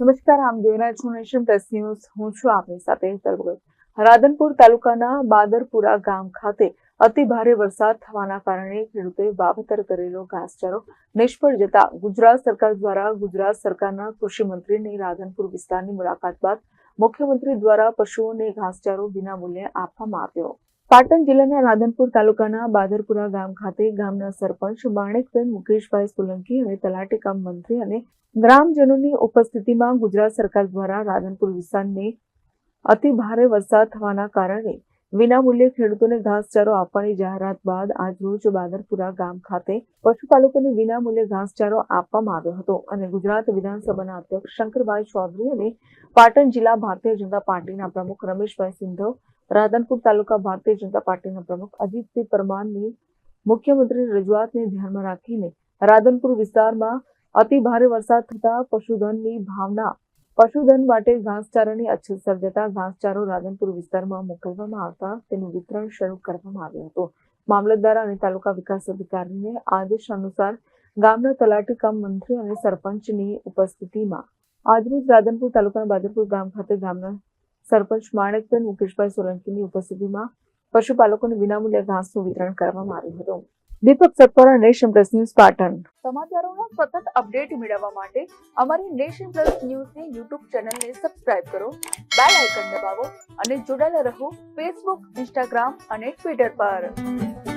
નમસ્કાર, આમ જોઈ રહ્યા નેશન પ્લસ ન્યૂઝ. હું છું આપની સાથે હેતલ ભગત. રાધનપુર તાલુકાના બાદરપુરા ગામ ખાતે અતિ ભારે વરસાદ થવાના કારણે ખેડૂતે વાવેતર કરેલો ઘાસચારો નિષ્ફળ જતા ગુજરાત સરકાર દ્વારા ગુજરાત સરકારના કૃષિ મંત્રીની રાધનપુર વિસ્તારની મુલાકાત બાદ મુખ્યમંત્રી દ્વારા પશુઓને ઘાસચારો વિના મૂલ્યે આપવામાં આવ્યો. પાટણ જિલ્લાના રાધનપુર તાલુકાના બાદરપુરા ગામ ખાતે ગામના સરપંચ માણેકબેન મુકેશભાઈ સોલંકી અને તલાટી કામ મંત્રી અને ગ્રામજનોની ઉપસ્થિતિમાં ગુજરાત સરકાર દ્વારા રાધનપુર વિસ્તારને અતિ ભારે વરસાદ થવાના કારણે વિનામૂલ્યે ખેડૂતોને ઘાસચારો આપવાની જાહેરાત બાદ આજરોજ બાદરપુરા ગામ ખાતે પશુપાલકોને વિનામૂલ્યે ઘાસચારો આપવામાં આવ્યો હતો અને ગુજરાત વિધાનસભાના અધ્યક્ષ શંકરભાઈ ચૌધરી અને પાટણ જિલ્લા ભારતીય જનતા પાર્ટીના પ્રમુખ રમેશભાઈ સિંધવ રાધનપુર તાલુકા ભારતીય જનતા પાર્ટીના પ્રમુખ અજીતસિંહ પરમારની મુખ્યમંત્રી રજૂઆતને ધ્યાનમાં રાખીને રાધનપુર વિસ્તારમાં અતિ ભારે વરસાદ થતા પશુધનની ભાવના, પશુધન માટે ઘાસચારાની અછત સર્જાતા ઘાસચારો રાધનપુર વિસ્તારમાં મોકલવામાં આવતા તેનું વિતરણ શરૂ કરવામાં આવ્યું હતું. મામલતદાર અને તાલુકા વિકાસ અધિકારીને આદેશ અનુસાર ગામના તલાટી કામ મંત્રી અને સરપંચની ઉપસ્થિતિમાં આજરોજ રાધનપુર તાલુકાના બાદરપુર ગામ ખાતે ગામના સરપંચ માણેકબેન મુકેશભાઈ સોલંકીની ઉપસ્થિતિમાં પશુપાલકોને વિનામૂલ્યે ઘાસનું વિતરણ કરવામાં આવ્યું હતું. Deepak Satvara nation plus news Patan. સમાચારોના સતત અપડેટ મેળવવા માટે અમારી નેશન પ્લસ ન્યૂઝની યુટ્યુબ ચેનલને સબસ્ક્રાઇબ કરો, બેલ આઇકન દબાવો અને જોડાયેલા રહો ફેસબુક, ઇન્સ્ટાગ્રામ અને ટ્વિટર પર.